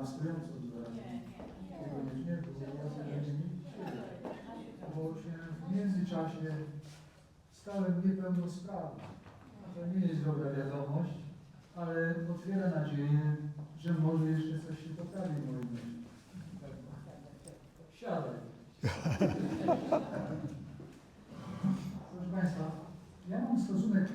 na stojąco odbieramy. Nie. Niekoniecznie, bo się w międzyczasie stałem niepełnosprawny. To nie jest dobra wiadomość, ale otwiera nadzieję, że może jeszcze coś się poprawi w moim życiu. Siadaj. Proszę Państwa, ja mam stosunek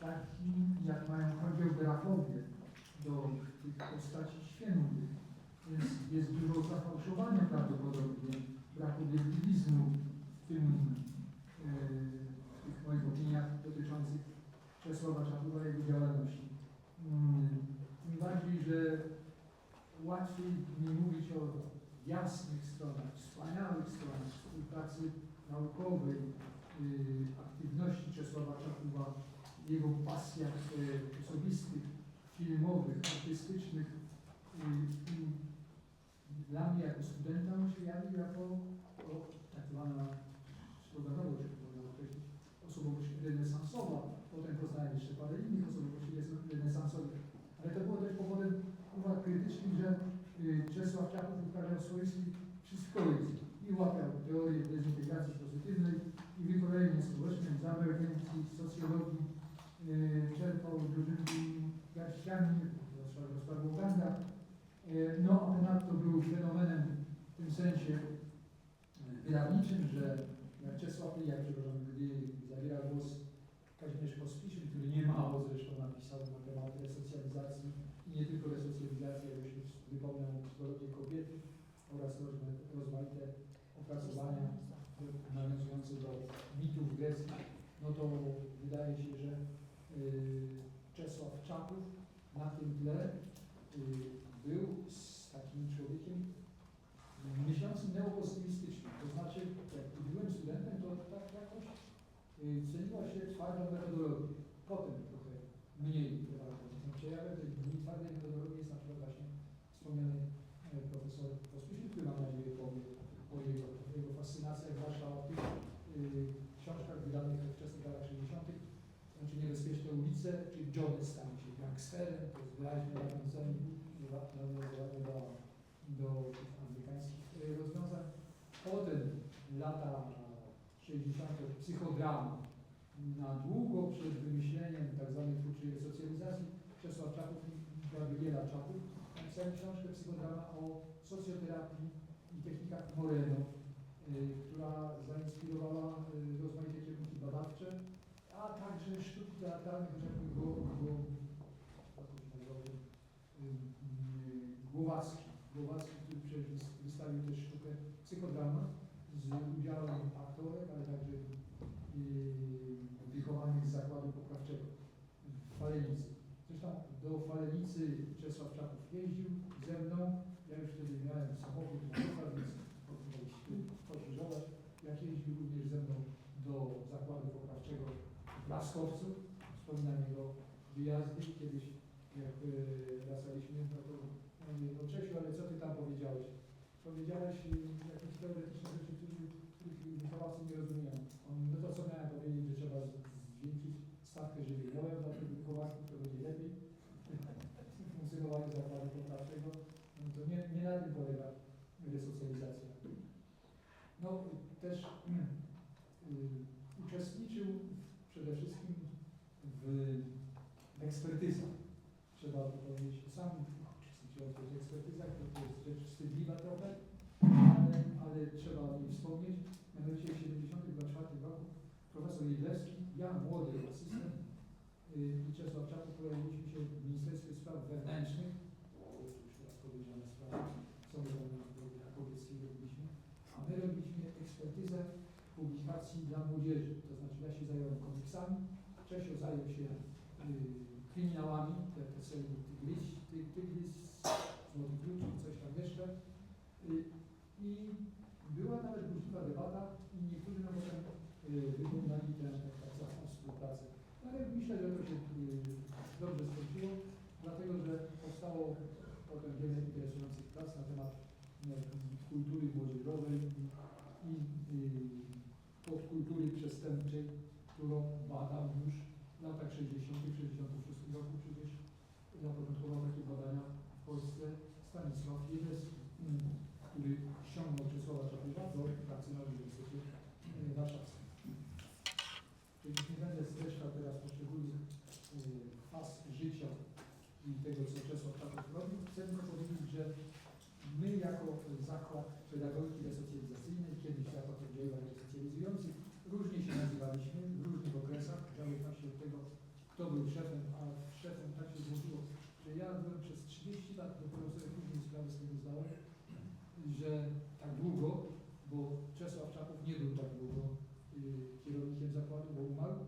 taki, jak mają hagiografowie do tych postaci świętych. Więc jest dużo zafałszowania prawdopodobnie, braku obiektywizmu w tym, e, w tych moich opiniach dotyczących Czesława Czapuła i jego działalności. Mm, Tym bardziej, że łatwiej mi mówić o jasnych stronach, wspaniałych stronach współpracy naukowej, y, aktywności Czesława Czapuła, jego pasjach y, osobistych, filmowych, artystycznych. i Dla mnie jako studenta on się jawił jako o, tak zwana slogadowo się powinno określić, osobowość renesansowa. Potem poznałem jeszcze parę innych osobowości renesansowych. Ale to było też powodem uwag krytycznych, że y, Czesław Czapów uprawiał swoisty psychologii i łapał teorię dezintegracji pozytywnej i wykrojenie społecznej, zamergencji, socjologii, y, czerpał dużymi garściami, zwłaszcza rozprawoganda. Y, No, a ponadto był fenomenem w tym sensie y, wydawniczym, że jak Czesław Lijak, przepraszam, gdy zabierał głos Kazimierz Pospiszyn, który niemało zresztą napisał na temat resocjalizacji i nie tylko resocjalizacji, jak już wypomniał psychologię kobiety oraz rozma- rozmaite opracowania nawiązujące do mitów greckich, no to wydaje się, że y, Czesław Czapów na tym tle y, był z takim człowiekiem myślącym neopozytywistycznie. To znaczy, jak byłem studentem, to tak jakoś y, ceniła się twardą metodologię. Potem trochę mniej przeważnie. Przejawem tej mniej twardej metodologii jest na przykład właśnie wspomniany e, profesor Pospieszny, który mam nadzieję powie o jego, o jego fascynacjach, zwłaszcza o tych y, książkach wydanych we wczesnych latach 60., znaczy Niebezpieczne ulice, czy Johnny stanie się gangsterem, to jest wyraźnie nawiązanie nawiązanie do, do tych amerykańskich y, rozwiązań. Potem lata 60. psychodrama. Na długo przed wymyśleniem tzw. twórczej resocjalizacji Czesław Czapów i Gabriela Czapów napisałem książkę psychodrama o socjoterapii i technikach Moreno, y, która zainspirowała y, rozmaite kierunki badawcze, a także sztuki y, y, Głowacki. Głowacki, który przecież wys- wystawił też sztukę psychodrama z udziałem aktorek, ale także wychowanych z zakładu poprawczego w Falenicy. Zresztą do Falenicy Czesław Czapów jeździł ze mną. Ja już wtedy miałem samochód Motoka, więc mogliśmy pokrzyżować. Jak jeździł również ze mną do zakładu poprawczego w Laskowcu. Wspominam jego wyjazdy. Kiedyś jak yy, wracaliśmy, no to mówię, no Czesiu, ale co ty tam powiedziałeś? Powiedziałeś yy, jakieś teoretyczne rzeczy, których, których wychowawcy nie rozumieją. On, no to co miałem powiedzieć, że trzeba zwiększyć stawkę żywieniową dla tych wychowawców, to będzie lepiej. Funkcjonowanie zakładu poprawczego. No to nie, nie na tym polega resocjalizacja. No też y, uczestniczył w- przede wszystkim w, ekspertyzach. Trzeba to powiedzieć, sam uczestniczył w tych ekspertyzach, to, jest rzecz wstydliwa trochę, ale, ale trzeba o niej wspomnieć. Mianowicie w 1974 roku profesor Jedlewski, ja młody asystent y, i Czesław Czapów pojawiliśmy się w Ministerstwie Spraw Wewnętrznych, to już teraz powiedziane sprawy Sądu młodzieży, to znaczy ja się zająłem komiksami, Czesio zajął się y, kryminałami, te, te serie Tygrys, Ty- Tygrys, Złoty Klucz coś tam jeszcze. Y, I była nawet burzliwa debata i niektórzy nam potem y, wyglądali tę tak zwaną współpracę. No ale myślę, że to się y, dobrze skończyło, dlatego że powstało potem wiele interesujących prac na temat y, kultury młodzieżowej leczniczej, którą badam już w latach 60., 66 roku przecież zapoczątkował takie badania w Polsce Stanisław Jelecki, mm, który ściągnął Czesława Czapieża do pracy na Uniwersytecie Warszawskim. Czyli nie będę skreślał teraz poszczególnych faz e, życia i tego, co Czesław Czapież robił. Chcę tylko powiedzieć, że my jako Zakład Pedagogiki kto był szefem, a szefem tak się złożyło, że ja byłem przez 30 lat, dopiero sobie później sprawę z tego zdałem, że tak długo, bo Czesław Czapów nie był tak długo y, kierownikiem zakładu, bo umarł,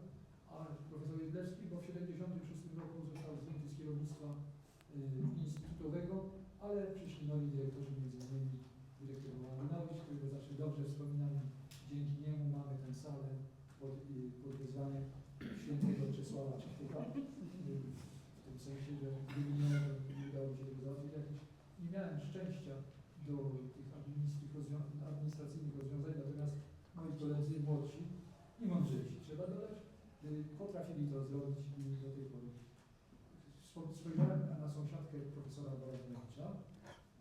a profesor Jedlewski, bo w 1976 roku został zdjęty z kierownictwa y, instytutowego, ale przyszli nowi dyrektorzy, między innymi dyrektor Małynowicz, którego zawsze dobrze wspominam. Dzięki niemu mamy tę salę pod, y, pod wezwaniem świętego Czesława Czapka. Y, w tym sensie, że gdyby nie udało się tego załatwić jakoś. Nie miałem szczęścia do tych administracyjnych rozwiązań, natomiast moi koledzy młodsi i mądrzejsi, trzeba dodać, y, potrafili to zrobić do tej pory. Spo- Spojrzałem na- sąsiadkę profesora Borodowicza,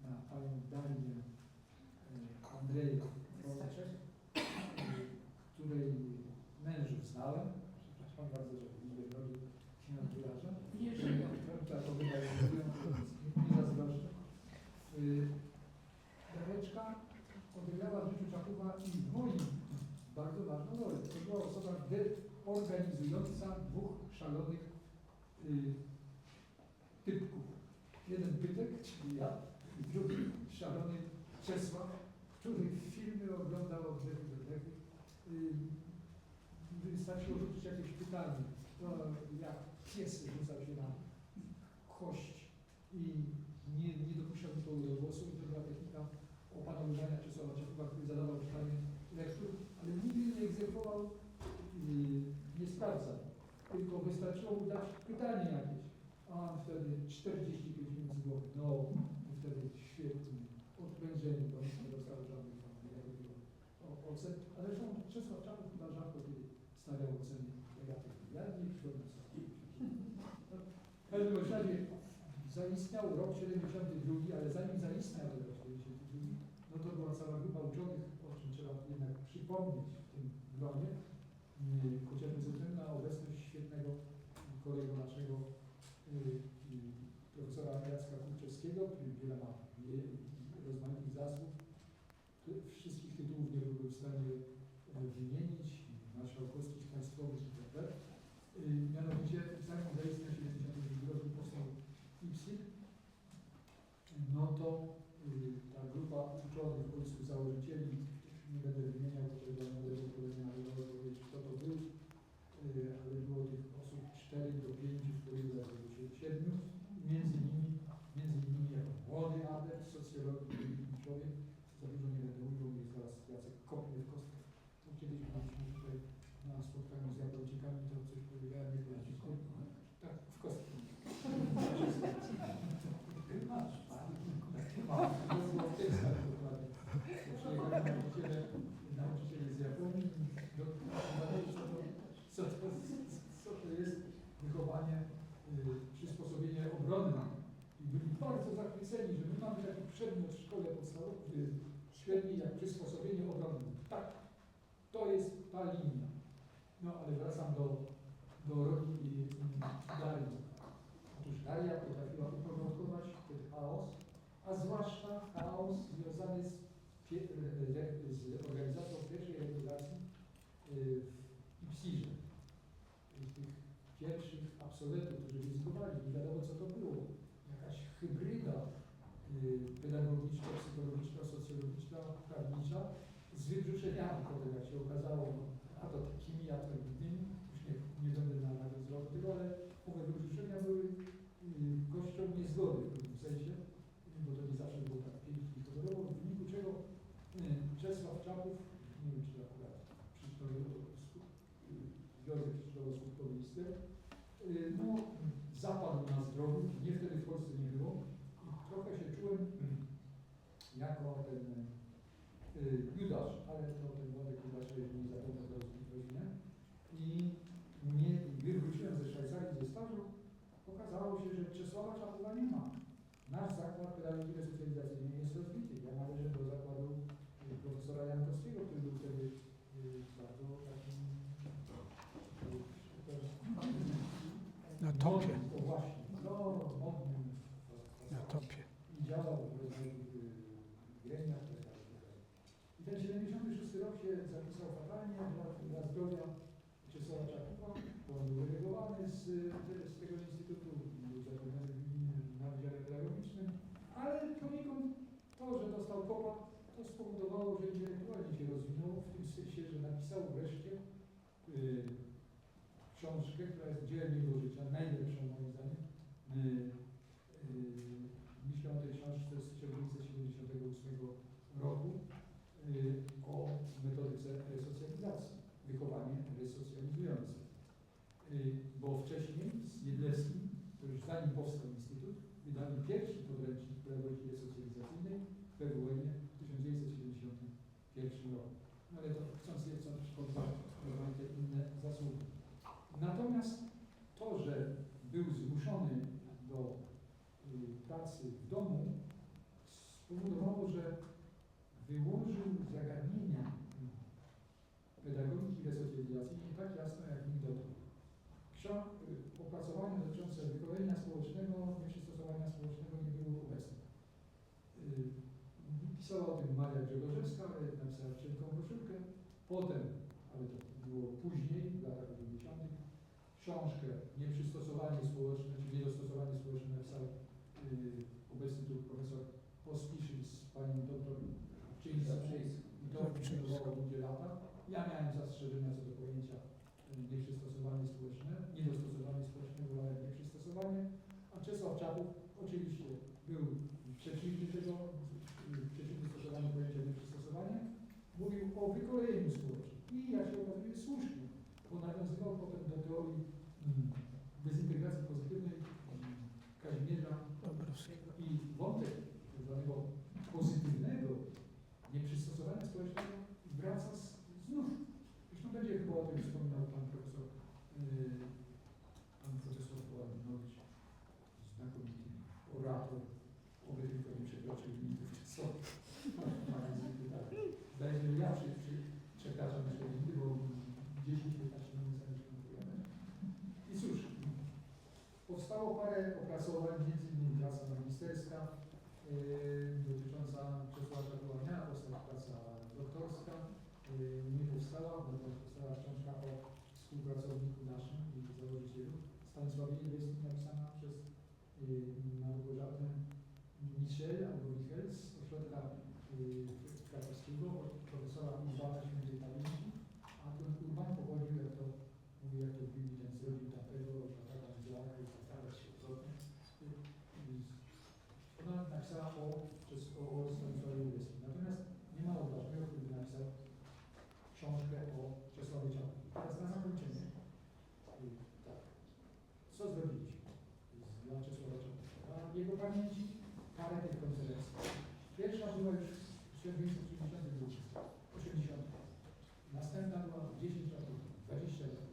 na panią Darię Andrzejów Woroczek, y, której mężów znałem, przepraszam bardzo, że liczbę drogi się nam wyraża. Nie żyją. Tak, to wydaje się, nie zazdroszczę. Y, Dareczka odegrała w życiu Czachowa i w moim bardzo ważną rolę. To była osoba de- organizująca dwóch szalonych y, typków. Jeden pytek, czyli ja, i drugi szalony Czesław, który filmy oglądał od lewy do lewy. Y, wystarczyło rzucić jakieś pytanie, to jak pies rzucał się na kość i nie, nie dopuszczał do głosu. I to była technika opanowania Czesława Czachowa, który zadawał pytanie lektur, ale nigdy nie egzekwował, yy, nie sprawdzał. Tylko wystarczyło mu dać pytanie jakieś. A on wtedy 45 minut z głowy. No, i wtedy świetnie, odprężenie, bo nie dostał żadnych tam ocen. Ale zresztą Czesław Czapów chyba rzadko kiedy stawiał oceny negatywne. Ja nie sobie. W każdym razie zaistniał rok 72, ale zanim zaistniał rok 72, no to była cała grupa uczonych, o czym trzeba jednak przypomnieć w tym gronie, yy, chociażby ze względu na obecność świetnego kolego naszego yy, yy, profesora Jacka Kurczewskiego, który wiele ma wie- rozmaitych zasług. Tu- Wszystkich tytułów nie byłby w stanie yy, wymienić, marszałkowskich, państwowych itd. Yy, Mianowicie zanim zaistniał 72 roku powstał IPSID, no to y, ta grupa uczonych, ojców założycieli, nie będę wymieniał, bo to dla młodego pokolenia narodowego powiedzieć, kto to był, y, ale było tych osób 4 do 5, w których zdarzyło się 7, między innymi, między innymi jako młody adept socjologii, wybitny człowiek, za dużo nie będę mówił, jest zaraz Jacek kopnie w kostkę. To kiedyś byliśmy tutaj na spotkaniu z Japończykami, to coś powiedziałem, nie powiedziałem. Tak, w kostkę. Masz, pan. To było w tekstach dokładnie. Przyjechali nauczyciele, nauczyciele z Japonii i do- badali, co to, co to, co to jest wychowanie, y, przysposobienie obronne. I byli bardzo zachwyceni, że my mamy taki przedmiot w szkole podstawowej, y, średniej, jak przysposobienie obronne. Tak, to jest ta linia. No ale wracam do, do roli y, Darii. Otóż Daria potrafiła uporządkować ten chaos, a zwłaszcza chaos związany z, re- z organizacją pierwszej regulacji y, w IPSIR-ze. Y, Tych pierwszych absolwentów, którzy ryzykowali, nie wiadomo co to było. Jakaś hybryda y, pedagogiczna, psychologiczna, socjologiczna, prawnicza. Z wybrzuszeniami potem, jak się okazało, a to takimi, a to innymi, już nie, nie będę nawiązywał do tego, ale owe wybrzuszenia były y, gością niezgody w pewnym sensie, bo to nie zawsze było tak pięknie i kolorowo, w wyniku czego y, Czesław Czapów, nie wiem czy akurat przeczytał Związek Krzyżowo-Skutkowy Listy, y, no zapadł na zdrowiu, nie wtedy w Polsce nie było i trochę się czułem mm, jako ten y, Judasz, ale to ten Judasza, jeżeli nie zapomnę, to rozwinę. I nie gdy wróciłem ze Szwajcarii, ze stażu, okazało się, że Czesława Czapowa nie ma. Nasz zakład pedagogiki resocjalizacyjnej jest rozbity. Ja należę do zakładu y, profesora Jankowskiego, który był wtedy y, bardzo takim Na topie. I ten 76 rok się zapisał fatalnie dla, dla zdrowia Czesława Czakupa, bo on był wyregowany z, z tego instytutu, był zatrudniony na wydziale pedagogicznym, ale poniekąd to, że dostał kopa, to spowodowało, że intelektualnie się rozwinął w tym sensie, że napisał wreszcie y, książkę, która jest dziełem jego życia, najlepszą moim zdaniem, y, pracy w domu, spowodowało, że wyłożył zagadnienia pedagogiki resocjalizacyjnej tak jasno jak nigdy dotąd. Ksiąg, opracowania dotyczące wykolenia społecznego, nieprzystosowania społecznego nie było obecne. Y, Pisała o tym Maria Grzegorzewska, napisała cienką broszurkę. Potem, ale to było później, w latach 90., książkę Nieprzystosowanie społeczne, czy Niedostosowanie społeczne napisał y, obecny tu profesor Pospiszyn z panią doktor Czyńską. I to funkcjonowało długie lata. Miałem zastrzeżenia co do pojęcia nieprzystosowanie społeczne, niedostosowanie społeczne, ale nieprzystosowanie. A Czesław Czapów oczywiście był przeciwny tego, y, przeciwny stosowaniu pojęcia nieprzystosowania. Mówił o wykolejeniu społecznym. I jak się okazuje słusznie, bo nawiązywał potem do teorii mm, dezintegracji pozytywnej mm, Kazimierza i wątek tak zwanego pozytywnego nieprzystosowania społecznego wraca z, znów. Zresztą będzie chyba o tym wspominał pan profesor, yy, pan profesor Poładnowicz, znakomity orator, oby tylko nie przekroczył limitów czasowych. Tak. Zdaje się, że ja przy, przy, przekraczam jeszcze limity, bo 10-15 minut zanim się kończymy. I cóż, powstało parę opracowań, innymi praca magisterska yy, dotycząca Czesława Czapowania, powstała praca doktorska, yy, nie powstała, bo powstała książka o współpracowniku naszym i założycielu, Stanisławie Ilewskim, napisana przez yy, Małgorzatę Michel albo Michel z ośrodka yy, krakowskiego, profesora Urbana Świętej Pamięci, a ten Urban pochodził, jak to mówi, jak to Biblii, ten zrobił tamtego, taka Zolaka i starać się odwrotnie. Ona napisała o, przez, o, o Stanisławie Ilewskim. Natomiast nie ma odważnego, który napisał książkę o Czesławie Ciągu. Teraz na zakończenie. Tak. Co zrobiliśmy dla Czesława? Dla jego pamięci parę tych konferencji. Pierwsza była już w 1982, 80. Następna była 10 lat później, 20 lat.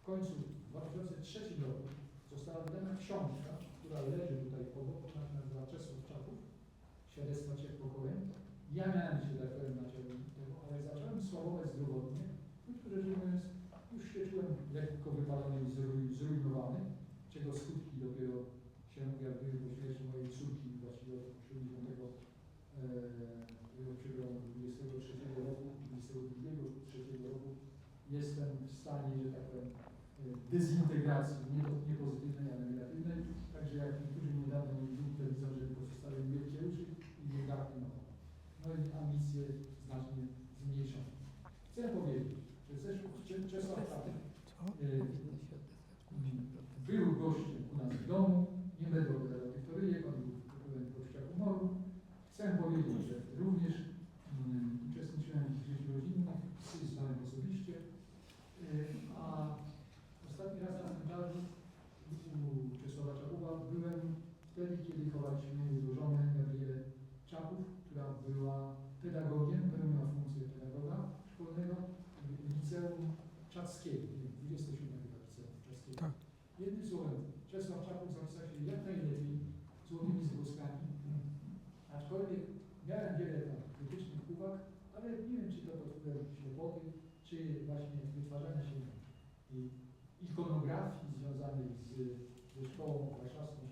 W końcu w 2003 roku została wydana książka, która leży tutaj obok, ona się nazywa Czesław Czapów, Świadectwa Trzech Pokoleń. Ja miałem się tak powiem naczelnik tego, ale zacząłem sławować zdrowotnie, rzecz mówiąc, już się czułem lekko wypalony i zruj- zrujnowany, czego skutki dopiero się objawiły po śmierci mojej córki właściwie od 80 e, przegrałam 23 roku, 22 roku jestem w stanie, że tak powiem, e, dezintegracji, nie, nie pozytywnej, ale Także jak niektórzy niedawno mówili w telewizorze, że powstały wielkie i niegardne nowe. No i ambicje znacznie zmniejszone. Chcę powiedzieć, że zeszły Cze- Czesław Czapek e, był gościem u nas w domu, nie będę opowiadał tych toryjek, on był pełen gościa humoru. Chcę powiedzieć, że również mm, uczestniczyłem w życiu rodzinnym, psy znałem osobiście, Y, a ostatni raz na cmentarzu u Czesława Czapuba byłem wtedy, kiedy chowaliśmy jego żonę Gabrielę Czapów, która była pedagogiem, pełniła funkcję pedagoga szkolnego w liceum Czackiego, 27 chyba liceum Czackiego. Tak. Jednym słowem, Czesław Czapów zapisał się jak najlepiej złotymi zgłoskami, aczkolwiek miałem wiele tam krytycznych uwag, ale nie wiem, czy to pod wpływem ślepoty, czy właśnie wytwarzania się i ikonografii związanej z, ze szkołą warszawską